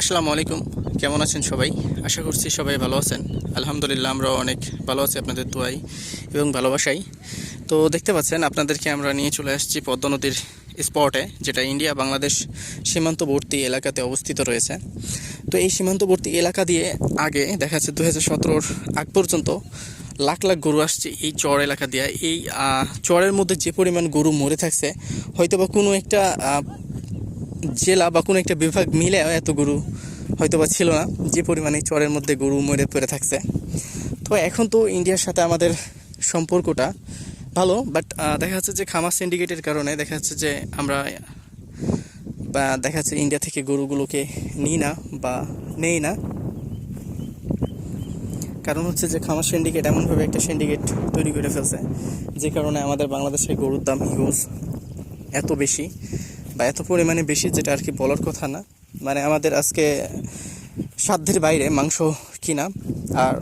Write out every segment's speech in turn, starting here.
আসসালামু আলাইকুম। কেমন আছেন সবাই? আশা করছি সবাই ভালো আছেন। আলহামদুলিল্লাহ, আমরাও অনেক ভালো আছি আপনাদের দোয়াই এবং ভালোবাসাই তো দেখতে পাচ্ছেন, আপনাদেরকে আমরা নিয়ে চলে আসছি পদ্মা নদীর স্পটে যেটা ইন্ডিয়া, বাংলাদেশ সীমান্তবর্তী এলাকাতে অবস্থিত রয়েছে। তো এই সীমান্তবর্তী এলাকা দিয়ে আগে দেখা যাচ্ছে দু হাজার আগ পর্যন্ত লাখ লাখ গরু আসছে এই চর এলাকা দিয়ে। এই চরের মধ্যে যে পরিমাণ গরু মরে থাকছে হয়তো বা কোনো একটা জেলা বা কোনো একটা বিভাগ মিলে এত গরু হয়তো বা ছিল না, যে পরিমাণে চরের মধ্যে গরু মরে পড়ে থাকছে। তো এখন তো ইন্ডিয়ার সাথে আমাদের সম্পর্কটা ভালো বাট দেখা যাচ্ছে যে খামার সিন্ডিকেটের কারণে দেখা যাচ্ছে যে আমরা, বা দেখা যাচ্ছে ইন্ডিয়া থেকে গরুগুলোকে নিই না বা নেই না। কারণ হচ্ছে যে খামার সিন্ডিকেট এমনভাবে একটা সিন্ডিকেট তৈরি করে ফেলছে, যে কারণে আমাদের বাংলাদেশে গরুর দাম হিউজ এত বেশি। বা এত পরিমাণে বেশি যেটা আর কি বলার কথা না। মানে আমাদের আজকে সাধ্যের বাইরে মাংস কিনা। আর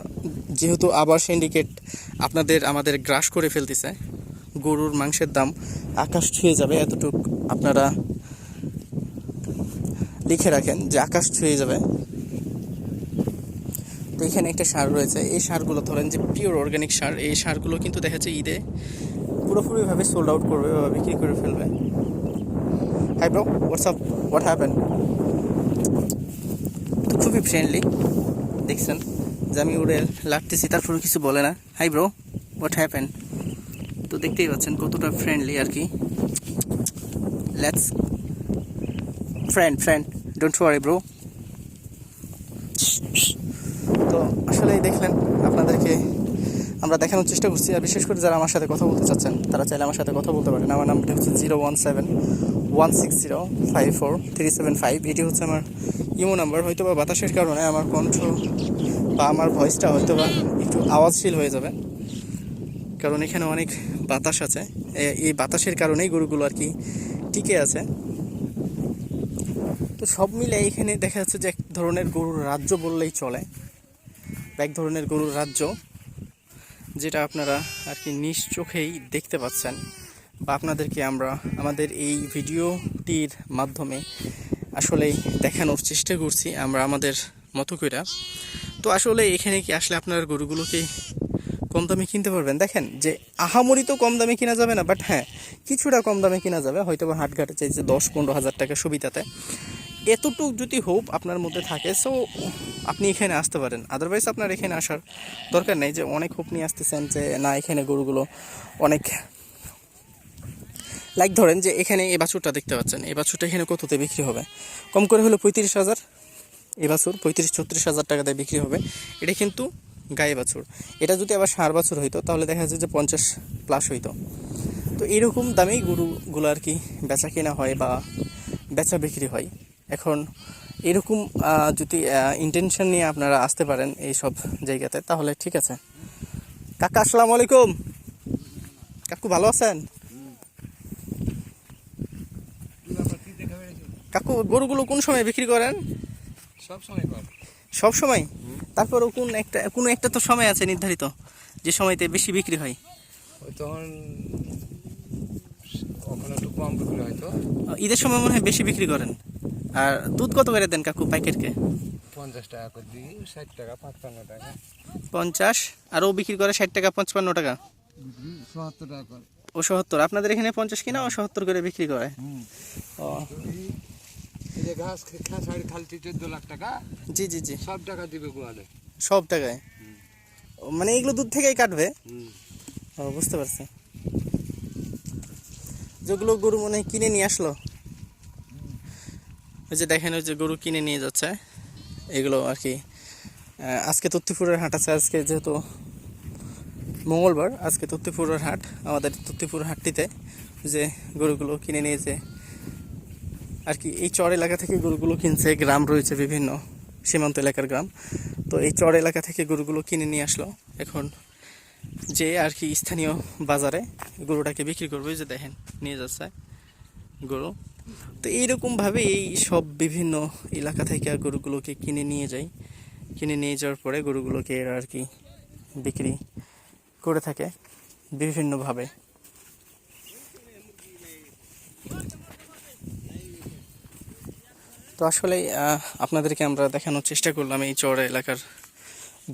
যেহেতু আবার সিন্ডিকেট আপনাদের আমাদের গ্রাস করে ফেলতেছে, গরুর মাংসের দাম আকাশ ছুঁয়ে যাবে এতটুক আপনারা লিখে রাখেন যে আকাশ ছুঁয়ে যাবে। তো এখানে একটা সার রয়েছে। এই সারগুলো ধরেন যে পিওর অর্গানিক সার, এই সারগুলো কিন্তু দেখা যাচ্ছে ঈদে পুরোপুরিভাবে সোল্ড আউট করবে বা বিক্রি করে ফেলবে। Hi bro WhatsApp what happen তো খুবই ফ্রেন্ডলি দেখছেন? যে আমি উড়ে লাটতেছি তারপরে কিছু বলে না। হাই ব্রো হোয়াট হ্যাপেন তো দেখতেই পাচ্ছেন, কতটা ফ্রেন্ডলি আর কি। Let's friend friend don't worry bro তো আসলেই দেখলেন, আপনাদেরকে আমরা দেখানোর চেষ্টা করছি। আর বিশেষ করে যারা আমার সাথে কথা বলতে চাচ্ছেন, তারা চাইলে আমার সাথে কথা বলতে পারেন। আমার নাম্বারটি হচ্ছে zero one seven one six zero five four three seven five এটি হচ্ছে আমার ইমো নাম্বার। হয়তো বা বাতাসের কারণে আমার কণ্ঠ বা আমার ভয়েসটা হয়তো বা একটু আওয়াজশীল হয়ে যাবে। কারণ এখানে অনেক বাতাস আছে। এই বাতাসের কারণেই গরুগুলো আর কি টিকে আছে। তো সব মিলে এখানে দেখা যাচ্ছে যে এক ধরনের গরুর রাজ্য বললেই চলে। এক ধরনের গরুর রাজ্য, যেটা আপনারা আর কি নিজ চোখেই দেখতে পাচ্ছেন। বা আপনাদেরকে আমরা আমাদের এই ভিডিওটির মাধ্যমে আসলেই দেখানোর চেষ্টা করছি আমরা আমাদের মতো কইরা। তো আসলে এখানে কি আসলে আপনার গরুগুলোকে কম দামে কিনতে পারবেন? দেখেন যে আহামরি তো কম দামে কিনা যাবে না বাট হ্যাঁ কিছুটা কম দামে কিনা যাবে। হয়তো বা হাটঘাটে চাইছে দশ পনেরো হাজার টাকা সুবিধাতে। এতটুক যদি হোপ আপনার মধ্যে থাকে সো আপনি এখানে আসতে পারেন। আদারওয়াইজ আপনার এখানে আসার দরকার নেই যে অনেক হোপ নিয়ে আসতেছেন যে, না, এখানে গরুগুলো অনেক লাইক ধরেন যে এখানে এই বাছুরটা দেখতে পাচ্ছেন। এই বাছুরটা এখানে কততে বিক্রি হবে? কম করে হলো পঁয়ত্রিশ হাজার। এই বাছুর পঁয়ত্রিশ, ছত্রিশ হাজার টাকাতে বিক্রি হবে। এটা কিন্তু গায়ে বাছুর। এটা যদি আবার সার বাছুর হইতো, তাহলে দেখা যাচ্ছে যে পঞ্চাশ প্লাস হইতো। তো এরকম দামেই গরুগুলো আর কি বেচা কেনা হয় বা বেচা বিক্রি হয়। এখন এরকম যদি ইন্টেনশন নিয়ে আপনারা আসতে পারেন এই সব জায়গাতে, তাহলে ঠিক আছে। কাকা, আসসালামু আলাইকুম। কাকু, ভালো আছেন? কাকু গরুগুলো কোন সময় বিক্রি করেন? সব সময় সব সময়? তারপরও কোন একটা কোনো একটা তো সময় আছে নির্ধারিত যে সময়তে বেশি বিক্রি হয়? ওই তখন ওখানে একটু কম বিক্রি হয়তো ঈদের সময় মনে হয় বেশি বিক্রি করেন। আর দুধ কত করে দেন কাকু প্যাকেটকে? পঞ্চাশ টাকা করে দিই ষাট টাকা পাঁচপান্ন টাকা। পঞ্চাশ আর ও বিক্রি করে ষাট টাকা পঞ্চান্ন টাকা? সত্তর টাকা করে। ও সত্তর আপনাদের এখানে পঞ্চাশ কিনা ও সত্তর করে বিক্রি করে? ও। এই যে ঘাস খা ছাড়ি চোদ্দ লাখ টাকা। জি জি জি। সব টাকা দিবে গোয়ালে। সব টাকায়? মানে এগুলো দুধ থেকেই কাটবে? ও বুঝতে পারছি। যেগুলো গরু মনে কিনে নিয়ে আসলো। ওই যে দেখেন ওই যে গরু কিনে নিয়ে যাচ্ছে। এগুলো আর কি আজকে তত্তিপুরের হাট আছে। আজকে যেহেতু মঙ্গলবার আজকে তত্তিপুরের হাট আমাদের তত্তিপুর হাটটিতে যে গরুগুলো কিনে নিয়েছে। আর কি, এই চর এলাকা থেকে গরুগুলো কিনছে, গ্রাম রয়েছে বিভিন্ন, সীমান্ত এলাকার গ্রাম। তো এই চর এলাকা থেকে গরুগুলো কিনে নিয়ে আসলো এখন যে আর কি স্থানীয় বাজারে। গরুটাকে বিক্রি করবে, যে দেখেন, নিয়ে যাচ্ছে গরু। তো এইরকমভাবে এই সব বিভিন্ন এলাকা থেকে গরুগুলোকে কিনে নিয়ে যায় কিনে নিয়ে যাওয়ার পরে গরুগুলোকে এরা আর কি বিক্রি করে থাকে বিভিন্নভাবে। তো আসলে আপনাদেরকে আমরা দেখানোর চেষ্টা করলাম এই চর এলাকার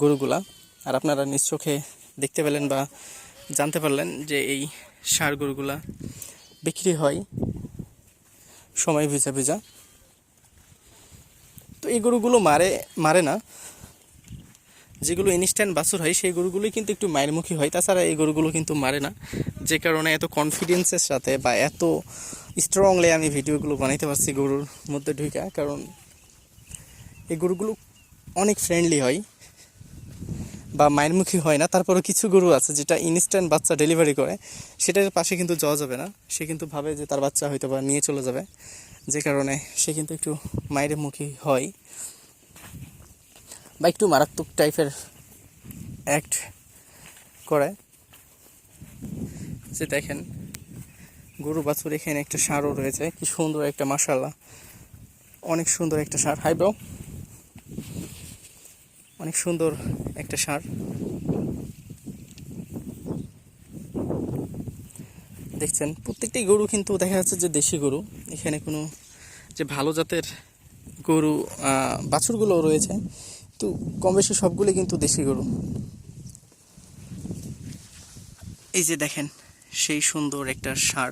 গরুগুলা। আর আপনারা নিজ চোখে দেখতে পেলেন বা জানতে পারলেন যে এই সার গরুগুলা বিক্রি হয় সময় ভিজা ভিজা। তো এই গরুগুলো মারে মারে না। যেগুলো ইনস্ট্যান্ট বাছুর হয়, সেই গরুগুলোই কিন্তু একটু মায়ের মুখী হয়। তাছাড়া এই গরুগুলো কিন্তু মারে না। যে কারণে এত কনফিডেন্সের সাথে বা এত স্ট্রংলি আমি ভিডিওগুলো বানাইতে পারছি গরুর মধ্যে ঢুকা কারণ এই গরুগুলো অনেক ফ্রেন্ডলি হয় বা মায়ের মুখী হয় না। তারপরে কিছু গরু আছে যেটা ইনস্ট্যান্ট বাচ্চা ডেলিভারি করে, সেটার পাশে কিন্তু যাওয়া যাবে না। সে কিন্তু ভাবে যে তার বাচ্চা হয়তো বা নিয়ে চলে যাবে, যে কারণে সে কিন্তু একটু মায়ের মুখী হয় বা একটু মারাত্মক টাইপের অ্যাক্ট করে। যে দেখেন গরু, বাছুর, এখানে একটা সারও রয়েছে। কি সুন্দর একটা মাসাল্লাহ অনেক সুন্দর একটা সার। Hi bro. অনেক সুন্দর একটা সার। দেখছেন, প্রত্যেকটি গরু কিন্তু দেখা যাচ্ছে যে দেশি গরু। এখানে কোনো যে ভালো জাতের গরু বাছুরগুলো রয়েছে। তো কম বেশি সবগুলো কিন্তু দেশি গরু। এই যে দেখেন, সেই সুন্দর একটা সার।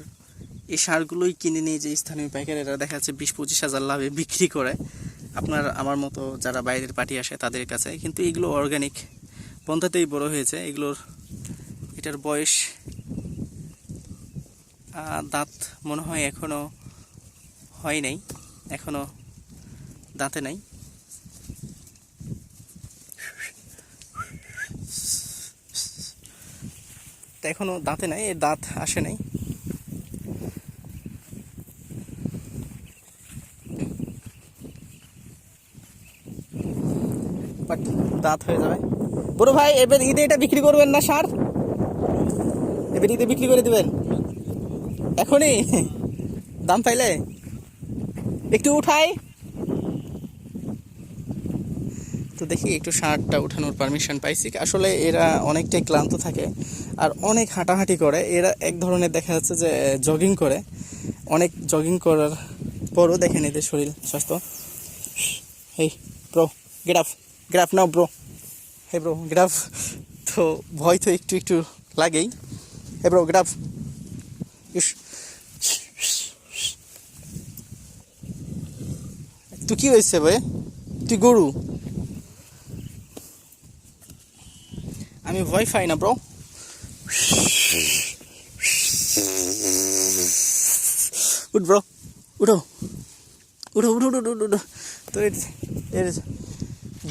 এই সারগুলোই কিনে নিয়ে যে স্থানীয় পাইকারেরা দেখা যাচ্ছে বিশ পঁচিশ হাজার লাভে বিক্রি করে। আপনার আমার মতো যারা বাইরের পার্টি আসে তাদের কাছে। কিন্তু এগুলো অর্গানিক পন্থাতেই বড় হয়েছে। এগুলোর এটার বয়স দাঁত মনে হয় এখনও হয় নাই। এখনও দাঁতে নাই। তা এখনও দাঁতে নাই, এর দাঁত আসে নাই। বাট দাঁত হয়ে যাবে। বড় ভাই, এবার ঈদে এটা বিক্রি করবেন না সার? এবার ঈদে বিক্রি করে দিবেন? এখনই? দাম পাইলে? একটু উঠাই। তো দেখি একটু সারটা উঠানোর পারমিশন পাইছি। আসলে এরা অনেকটাই ক্লান্ত থাকে আর অনেক হাঁটাহাঁটি করে। এরা এক ধরনের দেখা যাচ্ছে যে জগিং করে। অনেক জগিং করার পরও দেখেন এদের শরীর স্বাস্থ্য। Hey bro get up up now bro hey bro graph তো ভয় তো একটু একটু লাগেই। হে ব্রো গ্রাফ তুই কি হয়েছে ভাই? তুই গরু? আমি ভয় পাই না ব্রো উঠ ব্রো উঠো। উঠো উঠো উঠো উঠো তো এর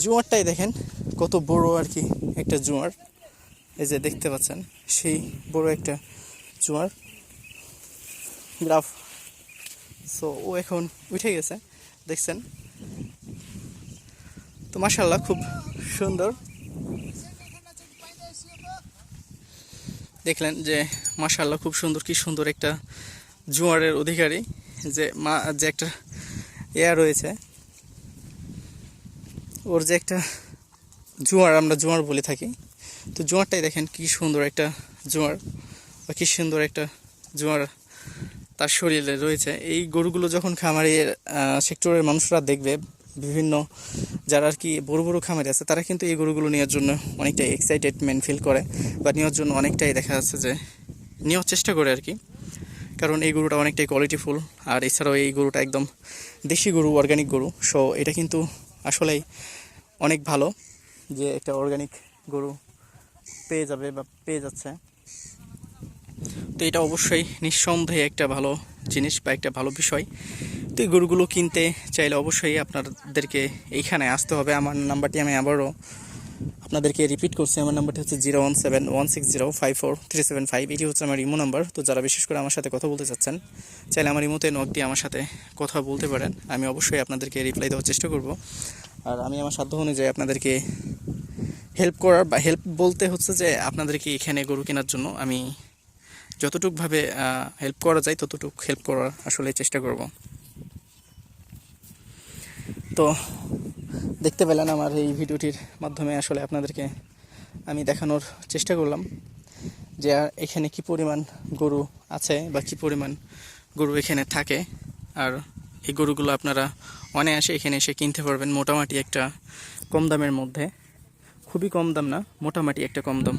জোয়ারটাই দেখেন, কত বড় আর কি একটা জোয়ার। এই যে দেখতে পাচ্ছেন, সেই বড় একটা জোয়ার। গ্রাফ সো ও এখন উঠে গেছে, দেখছেন? তো মাসাল্লাহ খুব সুন্দর। দেখলেন যে মাশাল্লাহ খুব সুন্দর, কি সুন্দর একটা জোয়ারের অধিকারী, যে মা, যে একটা এয়া রয়েছে। ওর যে একটা জোয়ার, আমরা জোয়ার বলে থাকি। তো জোয়ারটাই দেখেন কি সুন্দর একটা জোয়ার বা কী সুন্দর একটা জোয়ার তার শরীরে রয়েছে। এই গরুগুলো যখন খামারের সেক্টরের মানুষরা দেখবে, বিভিন্ন যারা আর কি বড় বড় খামারি আছে, তারা কিন্তু এই গরুগুলো নেওয়ার জন্য অনেকটাই এক্সাইটেডমেন্ট ফিল করে বা নেওয়ার জন্য অনেকটাই দেখা যাচ্ছে যে নেওয়ার চেষ্টা করে আর কি। কারণ এই গরুটা অনেকটাই কোয়ালিটিফুল আর এছাড়াও এই গরুটা একদম দেশি গরু অর্গানিক গরু। সো এটা কিন্তু আসলেই অনেক ভালো যে একটা অর্গানিক গরু পেয়ে যাবে বা পেয়ে যাচ্ছে। তো এটা অবশ্যই নিঃসন্দেহে একটা ভালো জিনিস বা একটা ভালো বিষয়। তো এই গরুগুলো কিনতে চাইলে অবশ্যই আপনাদেরকে এইখানে আসতে হবে। আমার নাম্বারটি আমি আবারও আপনাদেরকে রিপিট করছি। আমার নাম্বারটি হচ্ছে zero one seven one six zero five four three seven five এটি হচ্ছে আমার ইমো নাম্বার। তো যারা বিশেষ করে আমার সাথে কথা বলতে চাচ্ছেন, চাইলে আমার ইমোতে নক দিয়ে আমার সাথে কথা বলতে পারেন। আমি অবশ্যই আপনাদেরকে রিপ্লাই দেওয়ার চেষ্টা করব। আর আমি আমার সাধ্য অনুযায়ী আপনাদেরকে হেল্প করার বা হেল্প বলতে হচ্ছে যে আপনাদেরকে এখানে গরু কেনার জন্য আমি যতটুকভাবে হেল্প করা যায় ততটুক হেল্প করার আসলে চেষ্টা করব। তো দেখতে পেলেন আমার এই ভিডিওটির মাধ্যমে আসলে আপনাদেরকে আমি দেখানোর চেষ্টা করলাম যে এখানে কি পরিমাণ গরু আছে বা কি পরিমাণ গরু এখানে থাকে। আর এই গরুগুলো আপনারা অনায়াসে এখানে এসে কিনতে পারবেন। মোটামুটি একটা কম দামের মধ্যে। খুবই কম দাম না, মোটামুটি একটা কম দাম।